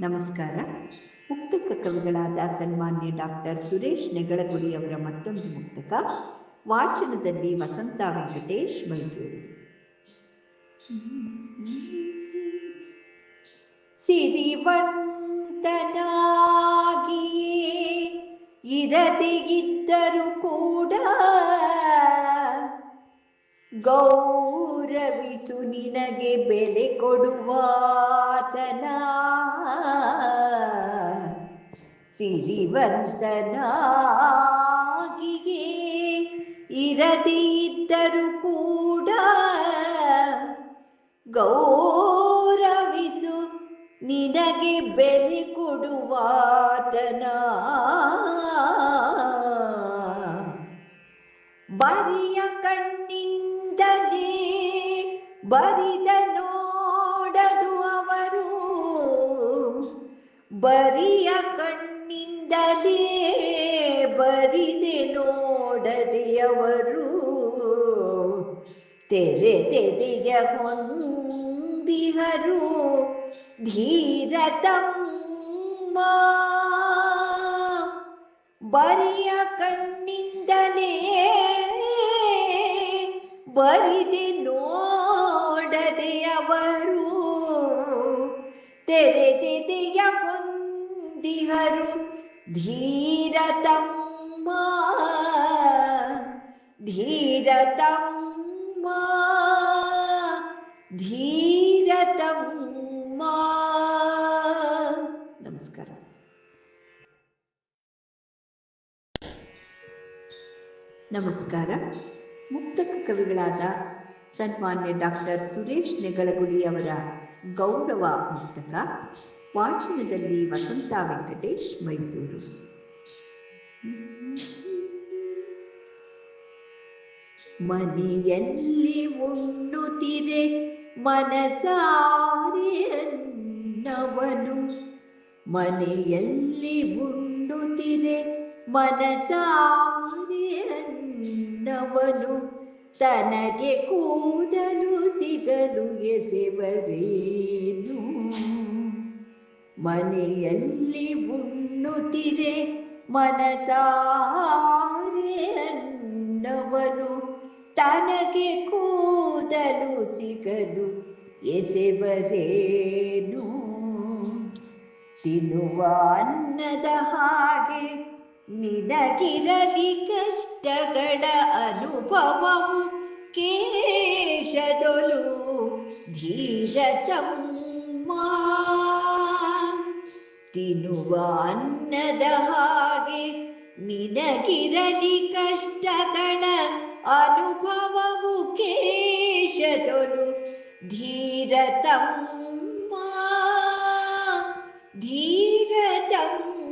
ನಮಸ್ಕಾರ. ಮುಕ್ತಕ ಕವಿಗಳಾದ ಸನ್ಮಾನ್ಯ ಡಾಕ್ಟರ್ ಸುರೇಶ್ ನೆಗಳಗುಡಿ ಅವರ ಮತ್ತೊಂದು ಮುಕ್ತಕ, ವಾಚನದಲ್ಲಿ ವಸಂತ ವೆಂಕಟೇಶ್ ಮೈಸೂರು. ಸಿರಿವಂತನಾಗಿಯೇ ಇರದಿದ್ದರೂ ಕೂಡ ಗೌರವಿಸು ನಿನಗೆ ಬೆಲೆ ಕೊಡುವಾತನ. ಸಿರಿವಂತನಾಗಿಯೇ ಇರದಿದ್ದರೂ ಕೂಡ ಗೌರವಿಸು ನಿನಗೆ ಬೆಲೆ ಕೊಡುವಾತನ. ಬರಿಯ ಕಣ್ಣಿಂದಲೇ ಬರಿದ ನೋಡದು ಅವರು. ಬರಿಯ ಕಣ್ಣಿಂದಲೇ ಬರಿದೆ ನೋಡದೆ ಅವರು. ತೆರೆದೆದೆಯ ಹೊಂದಿಹರು ಧೀರತಮ್ಮ ಬರಿಯ ಕಣ್ಣಿಂದಲೇ ಬರಿದೆ ನೋಡದೆಯವರು ತೆರೆದೆದೆಯ ಹೊಂದಿಹರು ಧೀರತಂ ಮಾ ಧೀರತಂ ನಮಸ್ಕಾರ ನಮಸ್ಕಾರ. ಮುಕ್ತಕ ಕವಿಗಳಾದ ಸನ್ಮಾನ್ಯ ಡಾಕ್ಟರ್ ಸುರೇಶ್ ನೆಗಳಗುಡಿ ಅವರ ಗೌರವ ಮುಕ್ತಕ, ವಾಚನದಲ್ಲಿ ವಸಂತ ವೆಂಕಟೇಶ್ ಮೈಸೂರು. ಮನೆಯಲ್ಲಿ ಉಣ್ಣುತ್ತಿರೆ ಮನಸಾರೆ ಅನ್ನವನು. ಮನೆಯಲ್ಲಿ ಉಣ್ಣುತ್ತಿರೆ ಮನಸಾರೆ ಅನ್ನವನು ತನಗೆ ಕೂದಲು ಸಿಗಲು ಎಸೆವರೇನು? ಮನೆಯಲ್ಲಿ ಉಣ್ಣುತ್ತಿರೆ ಮನಸಾರೆ ಅನ್ನವನು ತನಗೆ ಕೂದಲು ಸಿಗಲು ಎಸೆವರೇನು? ತಿನ್ನುವ ಅನ್ನದ ಹಾಗೆ ನಿನಗಿರಲಿ ಕಷ್ಟಗಳ ಅನುಭವವು ಕೇಶದೊಲು ಧೀರತಮ್ಮ. ತಿನ್ನುವ ಅನ್ನದ ಹಾಗೆ ನಿನಗಿರಲಿ ಕಷ್ಟಗಳ ಅನುಭವವು ಕೇಶದೊಲು ಧೀರತಮ್ಮ. ಧೀರತಮ್ಮ.